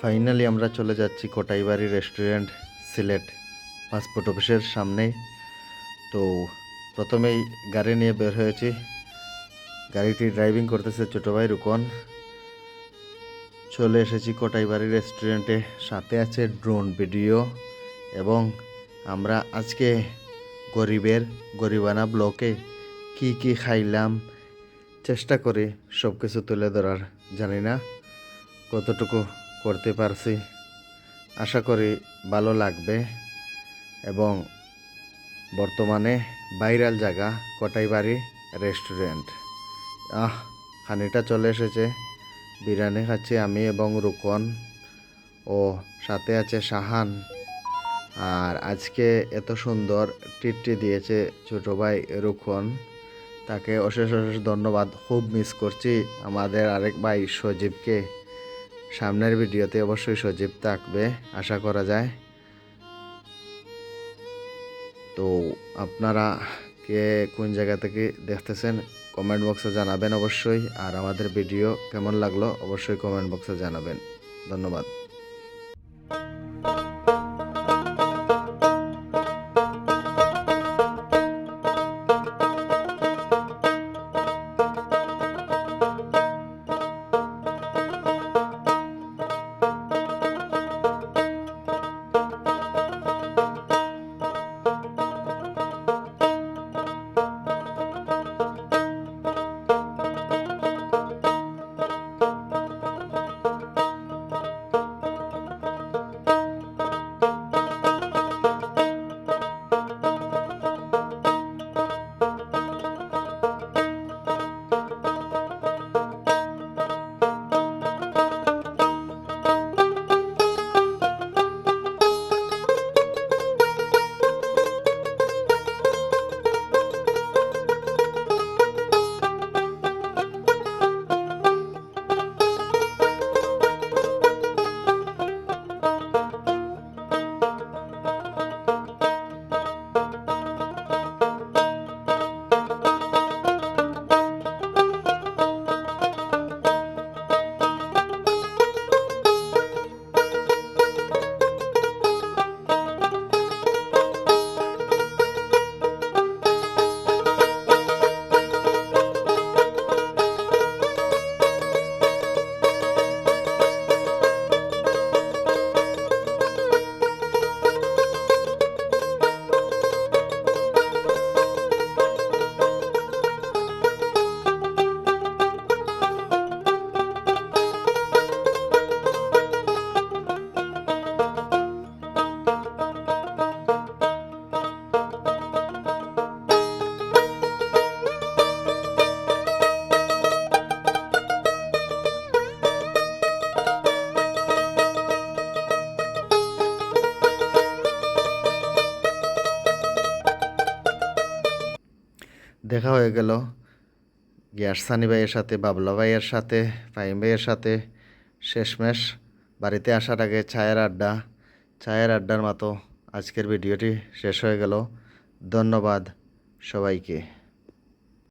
Finally আমরা চলে যাচ্ছি কোটাইবাড়ি রেস্টুরেন্ট, সিলেট পাসপোর্ট অফিসের সামনে। তো প্রথমেই গাড়ি নিয়ে বের হয়েছি। গাড়িটি ড্রাইভিং করতেছে ছোটো ভাই রুকন। চলে এসেছি কোটাইবাড়ি রেস্টুরেন্টে। সাথে আছে ড্রোন ভিডিও এবং আমরা আজকে গরিবের গরিবানা ব্লকে কি কি খাইলাম, চেষ্টা করে সব কিছু তুলে ধরার। জানি না কতটুকু করতে পারছি। আশা করি ভালো লাগবে এবং বর্তমানে ভাইরাল জায়গা কটাইবাড়ি রেস্টুরেন্ট। আহ, খানিটা চলে এসেছে। বিরিয়ানি খাচ্ছি আমি এবং রুকন ও সাথে আছে শাহান। আর আজকে এত সুন্দর টিটটি দিয়েছে ছোটো ভাই রুকন। তাকে অশেষ অশেষ ধন্যবাদ। খুব মিস করছি আমাদের আরেক ভাই সজীবকে। সামনের ভিডিওতে অবশ্যই সজীব থাকবে, আশা করা যায়। তো আপনারা কে কোন জায়গা থেকে দেখতেছেন কমেন্ট বক্সে জানাবেন অবশ্যই। আর আমাদের ভিডিও কেমন লাগল, অবশ্যই কমেন্ট বক্সে জানাবেন। ধন্যবাদ। দেখা হয়ে গেল। গিয়ারসানি ভাইয়ের সাথে, বাবলা ভাইয়ের সাথে, ফাহিম ভাইয়ের সাথে শেষমেশ বাড়িতে আসার আগে চায়ের আড্ডা। চায়ের আড্ডার মতো আজকের ভিডিওটি শেষ হয়ে গেল। ধন্যবাদ সবাইকে।